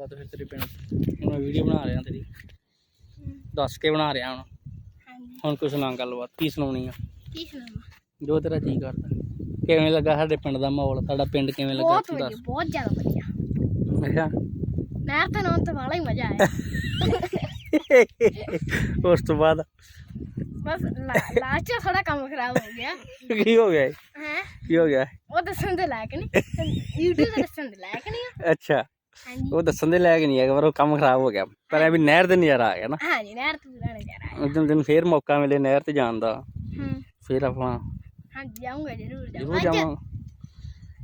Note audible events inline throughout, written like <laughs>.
ਗੱਲਬਾਤ ਫਿਰ ਤੇਰੇ ਪਿੰਡ। ਹੁਣ ਮੈਂ ਵੀਡੀਓ ਬਣਾ ਰਿਹਾ ਤੇਰੀ। ਦੱਸ ਕੇ ਬਣਾ ਰਿਹਾ ਹੁਣ। ਹਾਂਜੀ। ਹੁਣ ਕੁਛ ਸੁਣਾ ਗੱਲਬਾਤ ਕੀ ਸੁਣਾਉਣੀ ਆ? ਕੀ ਸੁਣਾਵਾਂ? ਜੋ ਤੇਰਾ ਜੀ ਕਰਦਾ। ਕਿਵੇਂ ਲੱਗਾ ਸਾਡੇ ਪਿੰਡ ਦਾ ਮਾਹੌਲ? ਸਾਡਾ ਪਿੰਡ ਕਿਵੇਂ ਲੱਗਾ? ਬਹੁਤ ਤੂੰ ਵਧੀਆ ਦੱਸ। ਬਹੁਤ ਜ਼ਿਆਦਾ ਵਧੀਆ। ਅੱਛਾ। ਨਹਿਰ ਤੇ ਨਹਾਉਣ ਤੇ ਵਾਲਾ ਹੀ ਮਜ਼ਾ ਆਇਆ। ਉਸ ਤੋਂ ਬਾਅਦ? ਬਸ ਲਾਸਟ ਚ ਥੋੜਾ ਕੰਮ ਖਰਾਬ ਹੋ ਗਿਆ। ਕੀ ਹੋ ਗਿਆ? ਹੈ? ਕੀ ਹੋ ਗਿਆ ਉਹ ਦੱਸਣ ਦੇ ਲਾਇਕ ਨਹੀਂ। YouTube ਤੇ ਦੱਸਣ ਦੇ ਲਾਇਕ ਨਹੀਂ ਆ। ਅੱਛਾ। ਉਹ ਦੱਸਣ ਦੇ ਲਾਇਕ ਨਹੀਂ ਹੈਗਾ ਪਰ ਉਹ ਕੰਮ ਖਰਾਬ ਹੋ ਗਿਆ। ਪਰ ਇਹ ਵੀ ਨਹਿਰ ਦੇ ਨਜ਼ਾਰਾ ਆ ਗਿਆ ਨਾ। ਹਾਂਜੀ ਨਹਿਰ ਤੇ ਪੂਰਾ ਨਜ਼ਾਰਾ ਉਦੋਂ ਦਿਨ ਫੇਰ ਮੌਕਾ ਮਿਲੇ ਨਹਿਰ ਤੇ ਜਾਣ ਦਾ। ਹੂੰ। ਫੇਰ ਆਪਾਂ ਹਾਂਜੀ ਜਾਊਂਗਾ। ਜ਼ਰੂਰ ਜ਼ਰੂਰ ਜਾਵਾਂ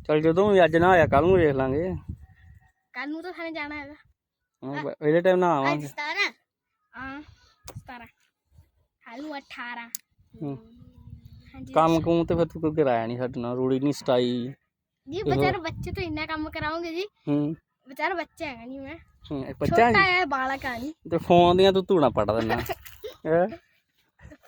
ਚਲ ਜਦੋਂ ਵੀ ਅੱਜ ਨਾ ਆਇਆ ਕੱਲ ਨੂੰ ਵੇਖ ਲਾਂਗੇ। ਕੱਲ ਨੂੰ ਤਾਂ ਥਾਣੇ ਜਾਣਾ ਹੈਗਾ। ਹਾਂ, ਵੇਲੇ ਟਾਈਮ ਨਾ ਆਵਾਂਗੇ। 17 ਹਾਂ 17 ਕੱਲ ਨੂੰ 18 ਹੂੰ। ਹਾਂਜੀ। ਕੰਮ ਕੁਮ ਤੇ ਫਿਰ ਤੂੰ ਕੋਈ ਕਰਾਇਆ ਨਹੀਂ ਸਾਡੇ ਨਾਲ ਰੂੜੀ ਨਹੀਂ ਸਟਾਈ। ਜੀ ਬਚਾਰ ਬੱਚੇ ਤੋਂ ਇੰਨਾ ਕੰਮ ਕਰਾਉਂਗੇ ਜੀ। ਹੂੰ। ਬੱਚਾ ਹੈਗਾ ਨਹੀਂ ਮੈਂ। ਹੂੰ, ਇਹ ਬੱਚਾ ਛੋਟਾ ਜੀ ਹੈ ਬਾਲਕ ਆ ਨਹੀਂ ਤੇ ਫੋਨ ਦੀਆਂ ਤੂੰ ਧੂਣਾ ਪੜ ਦਿੰਦਾ। <laughs> ਹੈਂ?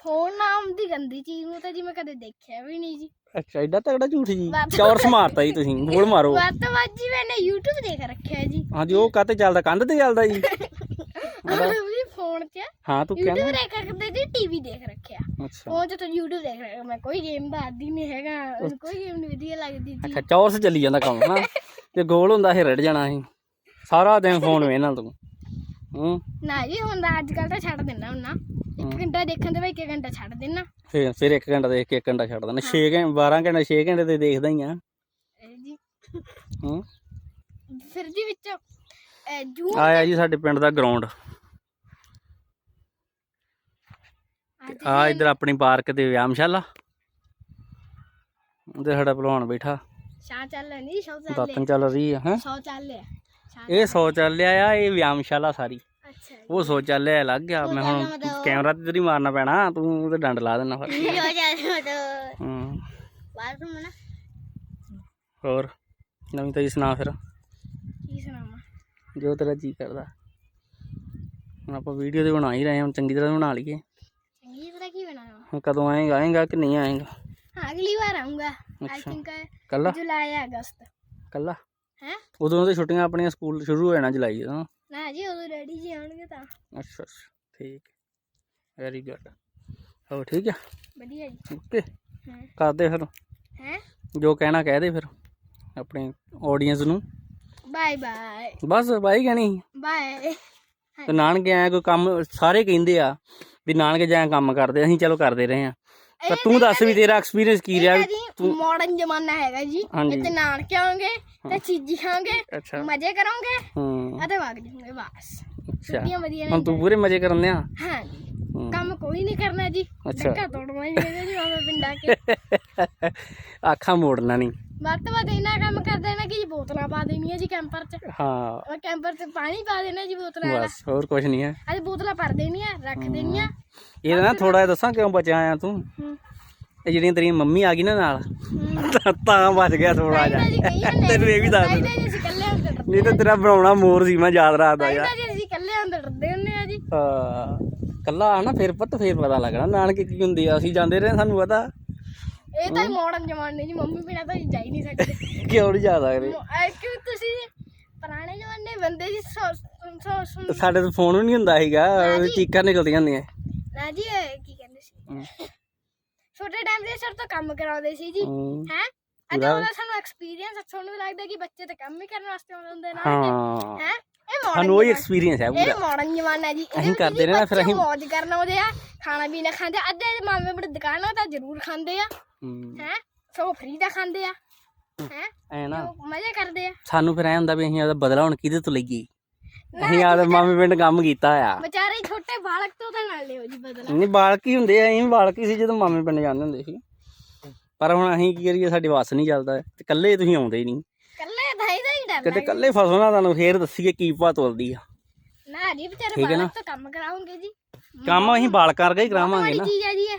ਫੋਨ ਨਾਮ ਦੀ ਗੰਦੀ ਚੀਜ਼ ਨੂੰ ਤਾਂ ਜੀ ਮੈਂ ਕਦੇ ਦੇਖਿਆ ਵੀ ਨਹੀਂ ਜੀ। ਅੱਛਾ ਐਡਾ ਤਗੜਾ ਝੂਠ ਜੀ। ਬਸ। ਚੌਰਸ ਮਾਰਤਾ ਜੀ ਤੁਸੀਂ ਬੋਲ ਮਾਰੋ। ਵੱਤਵਾਜੀ ਮੈਨੇ YouTube ਦੇਖ ਰੱਖਿਆ ਜੀ। ਹਾਂਜੀ ਉਹ ਕਾਤੇ ਚੱਲਦਾ ਕੰਧ ਤੇ ਚੱਲਦਾ ਜੀ। <laughs> ਉਹ ਵੀ ਫੋਨ 'ਚ। ਹਾਂ ਤੂੰ YouTube ਕਹਿੰਦਾ ਦੇਖ ਰੱਖਦੇ ਜੀ ਟੀਵੀ ਦੇਖ ਰੱਖਿਆ। ਅੱਛਾ। ਫੋਨ 'ਚ ਤਾਂ YouTube ਦੇਖ ਰਿਹਾ ਮੈਂ ਕੋਈ ਗੇਮ ਦਾ ਆਦੀ ਨਹੀਂ ਹੈਗਾ। ਮੈਨੂੰ ਕੋਈ ਗੇਮ ਨਹੀਂ ਵਧੀਆ ਲੱਗਦੀ ਜੀ। ਅੱਛਾ ਚੌਰਸ ਚੱਲੀ ਜਾਂਦਾ ਕੰਮ ਨਾ <laughs> ਜੇ ਗੋਲ ਹੁੰਦਾ ਸੀ ਰੜ ਜਾਣਾ ਸੀ। ਸਾਰਾ ਦਿਨ ਫੋਨ ਵੇਖਣਾ ਤੂੰ। ਹੂੰ। ਨਾ ਜੀ ਹੁੰਦਾ ਅੱਜ ਕੱਲ ਤਾਂ ਛੱਡ ਦਿੰਦਾ ਹੁੰਨਾ ਇੱਕ ਘੰਟਾ ਦੇਖਣ ਦੇ ਬਾਈ ਇੱਕ ਘੰਟਾ ਛੱਡ ਦੇਣਾ ਫਿਰ ਫਿਰ 1 ਘੰਟਾ ਦੇਖ ਕੇ 1 ਘੰਟਾ ਛੱਡ ਦਿੰਦਾ। 6 ਘੰਟੇ 12 ਘੰਟੇ 6 ਘੰਟੇ ਤੇ ਦੇਖਦਾ ਹੀ ਆ। ਜੀ। ਹੂੰ। ਫਿਰ ਜੀ ਵਿੱਚ ਜੂ ਆਇਆ ਜੀ ਸਾਡੇ ਪਿੰਡ ਦਾ ਗਰਾਊਂਡ। ਆ ਇਧਰ ਆਪਣੀ ਪਾਰਕ ਤੇ ਵਿਆਮਸ਼ਾਲਾ ਤੇ ਸਾਡਾ ਭਲਵਾਨ ਬੈਠਾ। ਸ਼ਾਹ ਚੱਲ ਨਹੀਂ ਸ਼ੌ ਚੱਲ ਦਾਤਨ ਚੱਲ ਰਹੀ ਆ ਹੈ। ਸ਼ੌ ਚੱਲ ਸ਼ਾਹ ਇਹ ਸ਼ੌਚਾਲਿਆ ਆ ਇਹ ਵਿਆਮਸ਼ਾਲਾ ਸਾਰੀ। ਅੱਛਾ ਉਹ ਸ਼ੌਚਾਲਿਆ ਲੱਗ ਗਿਆ। ਮੈਂ ਹੁਣ ਕੈਮਰਾ ਤੇ ਤੇਰੀ ਮਾਰਨਾ ਪੈਣਾ ਤੂੰ ਤੇ ਡੰਡ ਲਾ ਦੇਣਾ ਫਿਰ ਸ਼ੌ ਚੱਲ ਤਾਂ ਹੂੰ। ਬਾਥਰੂਮ ਨਾ। ਹੋਰ ਨਵੀਂ ਤਾਜੀ ਸੁਣਾ ਫਿਰ। ਕੀ ਸੁਣਾਵਾਂ? ਜੋ ਤੇਰਾ ਜੀ ਕਰਦਾ। ਹੁਣ ਆਪਾਂ ਵੀਡੀਓ ਤੇ ਬਣਾ ਹੀ ਰਹੇ ਹਾਂ ਚੰਗੀ ਤਰ੍ਹਾਂ ਬਣਾ ਲਈਏ। ਚੰਗੀ ਤਰ੍ਹਾਂ ਕੀ ਬਣਾਵਾਂ? ਹੁਣ ਕਦੋਂ ਆਏਗਾ ਆਏਗਾ ਕਿ ਨਹੀਂ ਆਏਗਾ? ਹਾਂ ਅਗਲੀ ਵਾਰ ਆਉਂਗਾ ਆਈ। ਥਿੰਕ ਕੱਲਾ? ਜੁਲਾਈ ਅਗਸਤ। ਕੱਲਾ? ਹੈ? ਉਦੋਂ ਤੇ ਛੁੱਟੀਆਂ ਆਪਣੀਆਂ ਸਕੂਲ ਸ਼ੁਰੂ ਹੋ ਜਾਣਾ ਜੁਲਾਈ ਤੋਂ। ਨਾ ਜੀ ਉਦੋਂ ਡੈਡੀ ਜੀ ਆਉਣਗੇ ਤਾਂ। ਅੱਛਾ ਅੱਛਾ ਠੀਕ। ਵੈਰੀ ਗੁੱਡ ਹੋ ਠੀਕ ਆ? ਵਧੀਆ ਜੀ। ਓਕੇ ਹਾਂ। ਕਰਦੇ ਫਿਰ। ਹੈ? ਜੋ ਕਹਿਣਾ ਕਹਿ ਦੇ ਫਿਰ ਆਪਣੇ ਆਡੀਅנס ਨੂੰ। ਬਾਏ ਬਾਏ ਬਸ ਬਾਈ ਕਹਿਣੀ ਬਾਏ ਤੇ ਨਾਨਕੇ ਆਇਆ ਕੋਈ ਕੰਮ ਸਾਰੇ ਕਹਿੰਦੇ ਆ ਵੀ ਨਾਨਕੇ ਜਾਂ ਕੰਮ ਕਰਦੇ ਅਸੀਂ ਚਲੋ ਕਰਦੇ ਰਹੇ ਆ ਪਰ ਤੂੰ ਦੱਸ ਵੀ ਤੇਰਾ ਐਕਸਪੀਰੀਅੰਸ ਕੀ ਰਿਹਾ? ਵੀ ਜੀ ਮਾਡਰਨ ਜ਼ਮਾਨਾ ਹੈਗਾ ਜੀ। ਹਾਂਜੀ। ਇੱਥੇ ਨਾਨਕੇ ਆਉਂਗੇ ਤੇ ਚੀਜ਼ੀ ਖਾਓਗੇ ਅੱਛਾ। ਮਜ਼ੇ ਕਰੋਗੇ ਹੂੰ। ਅਤੇ ਵਗ ਜਾਓਗੇ ਬਸ। ਅੱਛਾ। ਛੁੱਟੀਆਂ ਵਧੀਆ ਹੁਣ ਤੂੰ ਪੂਰੇ ਮਜ਼ੇ ਕਰਨ ਹਾਂ ਜੀ ਕੋਈ ਨਹੀਂ ਕਰਨਾ ਜੀ। ਅੱਛਾ। ਡੱਕਾ ਤੋੜਨਾ ਹੀ ਨਹੀਂ ਜੀ ਮਾਮੇ ਪਿੰਡਾ ਕੇ ਅੱਖਾਂ <laughs> ਮੋੜਨਾ ਨਹੀਂ ਵੱਧ ਤੋਂ ਵੱਧ ਇੰਨਾ ਕੰਮ ਕਰ ਦੇਣਾ ਕਿ ਜੀ ਬੋਤਲਾਂ ਪਾ ਦੇਣੀਆਂ ਜੀ ਕੈਂਪਰ 'ਚ। ਹਾਂ। ਉਹ ਕੈਂਪਰ 'ਚ ਪਾਣੀ ਪਾ ਦੇਣਾ ਜੀ ਬੋਤਲਾਂ ਦਾ ਬਸ ਹੋਰ ਕੁਝ ਨਹੀਂ ਹੈ। ਅੱਜ ਬੋਤਲਾਂ ਭਰ ਦੇਣੀਆਂ ਰੱਖ ਦੇਣੀਆਂ। ਇਹ ਨਾ ਥੋੜਾ ਜਿਹਾ ਦੱਸਾਂ ਕਿਉਂ ਬਚਿਆ ਆਇਆ ਤੂੰ? ਹੂੰ। ਇਹ ਜਿਹੜੀਆਂ ਤੇਰੀ ਮੰਮੀ ਆ ਗਈ ਨਾ ਨਾਲ ਤਾਂ- ਤਾਂ ਬਚ ਗਿਆ ਥੋੜਾ ਜੀ ਕਹੀ ਜਿਹਾ ਜਾਂਦੇ ਤੈਨੂੰ ਇਹ ਵੀ ਦੱਸ ਤਾਂ ਜੀ ਅਸੀਂ ਇਕੱਲੇ ਹੁੰਦੇ ਡਰਦੇ ਨਹੀਂ ਤਾਂ ਤੇਰਾ ਬਣਾਉਣਾ ਮੋਰ ਸੀ ਮੈਂ ਯਾਦ ਰੱਖਦਾ ਯਾਰ। ਜੀ ਅਸੀਂ ਇਕੱਲੇ ਹੁੰਦੇ ਡਰਦੇ ਹੁੰਦੇ ਆ ਜੀ। ਹਾਂ। ਕੱਲਾ ਆ ਨਾ ਫਿਰ ਪੁੱਤ ਫਿਰ ਪਤਾ ਲੱਗਣਾ। ਨਾਨਕੇ ਕੀ ਹੁੰਦੀ ਆ ਅਸੀਂ ਜਾਂਦੇ ਰਹੇ ਸਾਨੂੰ ਪਤਾ। ਇਹ ਤਾਂ ਮਾਡਰਨ ਜ਼ਮਾਨੇ ਜੀ ਮੰਮੀ ਬਿਨਾ ਤਾਂ ਜਾ ਹੀ ਨਹੀਂ ਸਕਦੇ। <laughs> ਕਿਉਂ ਨਹੀਂ ਜਾ ਸਕਦੇ? ਐ ਕਿ ਤੁਸੀਂ ਪੁਰਾਣੇ ਜ਼ਮਾਨੇ ਬੰਦੇ ਜੀ ਸਾਡੇ ਤੋਂ ਫੋਨ ਵੀ ਨਹੀਂ ਹੁੰਦਾ ਸੀਗਾ ਚੀਕਾਂ ਨਿਕਲਦੀਆਂ ਹੁੰਦੀਆਂ। ਨਾ ਜੀ ਕੀ ਕਹਿੰਦੇ ਸੀ। ਛੋਟੇ ਟਾਈਮ ਦੇ ਸਰ ਤੋਂ ਕੰਮ ਕਰਾਉਂਦੇ ਸੀ ਜੀ। ਹੈ। ਅਤੇ ਉਹਦਾ ਸਾਨੂੰ ਐਕਸਪੀਰੀਅੰਸ ਵੀ ਲੱਗਦਾ ਕਿ ਬੱਚੇ ਤਾਂ ਕੰਮ ਹੀ ਕਰਨ ਵਾਸਤੇ ਆਉਂਦੇ ਹੁੰਦੇ ਨਾ ਹਾਂ? ਸਾਨੂੰ ਉਹੀ ਐਕਸਪੀਰੀਅੰਸ ਹੈ ਇਹ ਪੂਰਾ ਮਾਡਰਨ ਜ਼ਮਾਨਾ ਜੀ। ਅਸੀਂ ਕਰਦੇ ਰਹੇ ਨਾ, ਫਿਰ ਅਸੀਂ- ਮौज ਕਰਨ ਆਉਂਦੇ ਆ ਖਾਣਾ ਪੀਣਾ ਖਾਂਦੇ ਆ। ਅੱਧੇ ਦੇ ਮਾਮੇ ਬੜੇ ਦੁਕਾਨਾਂ ਤਾਂ ਜ਼ਰੂਰ ਖਾਂਦੇ ਆ। ਹੈ। ਸੋ ਫਰੀ ਦਾ ਖਾਂਦੇ ਆ। ਹੈ? ਐ ਨਾ। ਮਜ਼ੇ ਕਰਦੇ ਆ। ਸਾਨੂੰ ਫਿਰ ਐ ਹੁੰਦਾ ਵੀ ਅਸੀਂ ਉਹਦਾ ਬਦਲਾ ਹੁਣ ਕਿਹਦੇ ਤੋਂ ਲਈਏ? ਅਸੀਂ ਆਪਦੇ ਮਾਮੇ ਪਿੰਡ ਕੰਮ ਕੀਤਾ ਆ। ਵਿਚਾਰੇ ਛੋਟੇ ਬਾਲਕ ਤੋਂ ਤਾਂ ਨਾਲ ਲਿਓ ਜੀ ਬਦਲਾ। ਨਹੀਂ ਬਾਲਕੀ ਹੁੰਦੇ ਆ ਅਸੀਂ ਵੀ ਬਾਲਕੀ ਸੀ ਜਦੋਂ ਮਾਮੇ ਪਿੰਡ ਜਾਂਦੇ ਹੁੰਦੇ ਸੀ। ਪਰ ਹੁਣ ਅਸੀਂ ਕੀ ਕਰੀਏ ਸਾਡੀ ਵੱਸ ਨਹੀਂ ਚੱਲਦਾ। ਤੇ ਇਕੱਲੇ ਤੁਸੀਂ ਆਉਂਦੇ ਹੀ ਨਹੀਂ। ਭਾਈ ਦਾ ਹੀ ਡਰ ਕਿਤੇ ਇਕੱਲੇ ਫਸੋ ਨਾ ਤੁਹਾਨੂੰ ਫੇਰ ਦੱਸੀਏ ਕੀ ਭਾ ਤੋਲਦੀ ਆ। ਨਾ ਜੀ ਵਿਚਾਰੇ ਠੀਕ ਹੈ ਨਾ? ਬਾਲਕ ਤੋਂ ਕੰਮ ਕਰਾਉਂਗੇ ਜੀ। ਕੰਮ ਅਸੀਂ ਬਾਲ ਕਰਕੇ ਹੀ ਕਰਾਵਾਂਗੇ ਮਾੜੀ ਨਾ। ਚੀਜ਼ ਆ ਜੀ ਇਹ।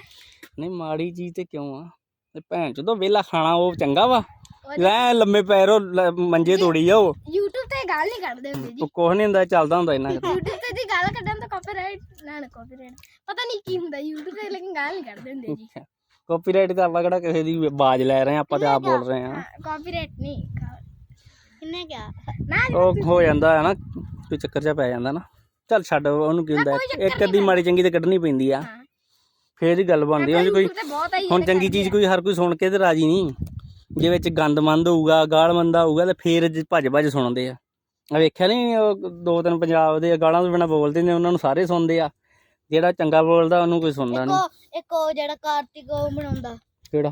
ਨਹੀਂ ਮਾੜੀ ਚੀਜ਼ ਤੇ ਕਿਉਂ ਆ? ਤੇ ਭੈਣ ਚੋਂ ਵਿਹਲਾ ਖਾਣਾ ਉਹ ਚੰਗਾ ਵਾ। ਉਹ ਲੈ ਲੰਮੇ ਪੈਰੋ ਲ- ਮੰਜੇ ਤੋੜੀ ਜਾਓ YouTube ਤੇ ਗੱਲ ਨਹੀਂ ਕੱਢਦੇ ਹੁੰਦੇ ਜੀ। ਉਹ ਕੁਛ ਨਹੀਂ ਹੁੰਦਾ ਚੱਲਦਾ ਹੁੰਦਾ ਇਹਨਾਂ ਦਾ। YouTube ਤੇ ਦੀ ਗੱਲ ਕੱਢਣ ਤਾਂ ਕਾਪੀਰਾਈਟ ਨਾ ਨਾ ਕਾਪੀਰਾਈਟ ਪਤਾ ਨਹੀਂ ਕੀ ਹੁੰਦਾ YouTube ਤੇ ਲੇਕਿਨ ਗੱਲ ਨਹੀਂ ਕੱਢਦੇ ਹੁੰਦੇ ਜੀ। ਕਾਪੀਰਾਈਟ ਤਾਂ ਆਪਾਂ ਕਿਹੜਾ ਕਿਸੇ ਦੀ ਬਾਜ ਲੈ ਰਹੇ ਆ ਆਪਾਂ ਤੇ ਆਪ ਬੋਲ ਰਹੇ ਆ। ਕਾਪੀਰਾਈਟ ਨਹੀਂ ਕਿੰਨੇ ਕਿਹਾ ਨਾ ਜੀ, ਉਹ ਹੋ ਜਾਂਦਾ ਹੈ ਨਾ ਕੋਈ ਚੱਕਰ ਜਾ ਪੈ ਜਾਂਦਾ ਨਾ। ਚੱਲ ਛੱਡ ਉਹਨੂੰ ਕੀ ਹੁੰਦਾ ਇੱਕ ਅੱਧੀ ਮਾੜੀ ਚੰਗੀ ਤੇ ਕੱਢਣੀ ਪੈਂਦੀ ਆ। ਹਾਂ। ਫੇਰ ਹੀ ਗੱਲ ਬਣਦੀ ਹੁਣ ਜੇ ਕੋਈ YouTube ਤੇ ਬਹੁਤ ਆਈ ਹੁਣ ਚੰਗੀ ਚੀਜ਼ ਕੋਈ ਹਰ ਕੋਈ ਸੁਣ ਕੇ ਤੇ ਰਾਜੀ ਨਹੀਂ। ਜੇ ਵਿੱਚ ਗੰਦਮੰਦ ਹੋਊਗਾ ਗਾਲ ਮੰਦਾ ਹੋਊਗਾ ਤੇ ਫੇਰ ਜ- ਭੱਜ ਭੱਜ ਸੁਣਦੇ ਆ। ਆ ਵੇਖਿਆ ਨਹੀਂ ਉਹ ਦੋ ਤਿੰਨ ਪੰਜਾਬ ਦੇ ਗਾਲਾਂ ਤੋਂ ਬਿਨਾ ਬੋਲਦੇ ਨੇ ਉਹਨਾਂ ਨੂੰ ਸਾਰੇ ਸੁਣਦੇ ਆ। ਜਿਹੜਾ ਚੰਗਾ ਬੋਲਦਾ ਉਹਨੂੰ ਕੋਈ ਸੁਣਦਾ ਨਹੀਂ ਉਹ ਇੱਕ ਉਹ ਜਿਹੜਾ ਕਾਰਤਿਕ ਉਹ ਬਣਾਉਂਦਾ। ਕਿਹੜਾ?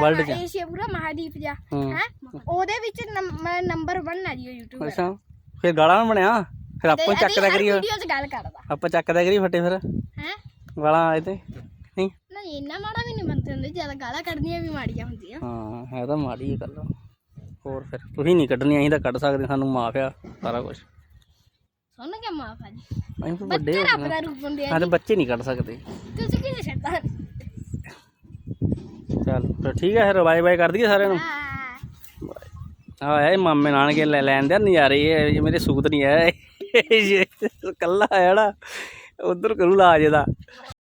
World ਚ। ਏਸ਼ੀਆ ਪੂਰਾ ਮਹਾਦੀਪ ਜਾ ਹੂੰ। ਹੈ? ਉਹਦੇ ਵਿੱਚ ਨੰਬਰ 1 ਆ ਜੀ ਉਹ ਯੂਟਿਊਬਰ ਅੱਛਾ। ਫੇਰ ਗਾਲਾਂ ਨਾ ਬਣਿਆ? ਫਿਰ ਆਪਾਂ ਚੱਕਦਾ ਕਰੀਏ। ਵੀਡੀਓ 'ਚ ਗੱਲ ਕਰਦਾ। ਆਪਾਂ ਚੱਕਦਾ ਕਰੀਏ ਫੱਟੇ ਫਿਰ। ਹੈ? ਗਾਲਾਂ ਆਏ ਤੇ। ਨਹੀਂ? ਨਹੀਂ ਇੰਨਾ ਮਾੜਾ ਵੀ ਨਹੀਂ ਬੰਦੇ ਹੁੰਦੇ। ਜ਼ਿਆਦਾ ਗਾਲਾਂ ਕੱਢਣੀਆਂ ਵੀ ਮਾੜੀਆਂ ਹੁੰਦੀਆਂ। ਹਾਂ ਹੈ ਤਾਂ ਮਾੜੀ ਹੀ ਗੱਲ। ਹੋਰ ਫਿਰ ਤੁਸੀਂ ਨਹੀਂ ਕੱਢਣੀ ਅਸੀਂ ਤਾਂ ਕੱਢ ਸਕਦੇ ਸਾਨੂੰ ਮਾਫ ਆ ਸਾਰਾ ਕੁਝ ਸੁਣ ਕੇ ਮਾਫ ਆ ਜੀ। ਅਸੀਂ ਤਾਂ ਵੱਡੇ ਬੱਚੇ ਹੋ ਰੱਬ ਗਏ ਦਾ ਰੂਪ ਹੁੰਦੇ ਆ ਹਾਂ ਤੇ ਬੱਚੇ ਨਹੀਂ ਕੱਢ ਸਕਦੇ। ਤੁਸੀਂ ਕਿਹਨੇ ਛੱਡਦਾ ਚੱਲ ਫਿਰ ਠੀਕ ਹੈ, ਫਿਰ ਬਾਏ ਬਾਏ ਕਰ ਦਈਏ ਸਾਰਿਆਂ ਨੂੰ। ਆ ਮਾਮੇ ਨਾਨਕੇ ਲੈ ਲੈਣ ਦੇ ਨਜ਼ਾਰੇ, ਇਹ ਮੇਰੇ ਸੂਤ ਨਹੀਂ ਆਇਆ, ਇਹ ਕੱਲਾ ਆਇਆ ਨਾ, ਉਧਰ ਕਰੂ ਲਾਜ ਇਹਦਾ।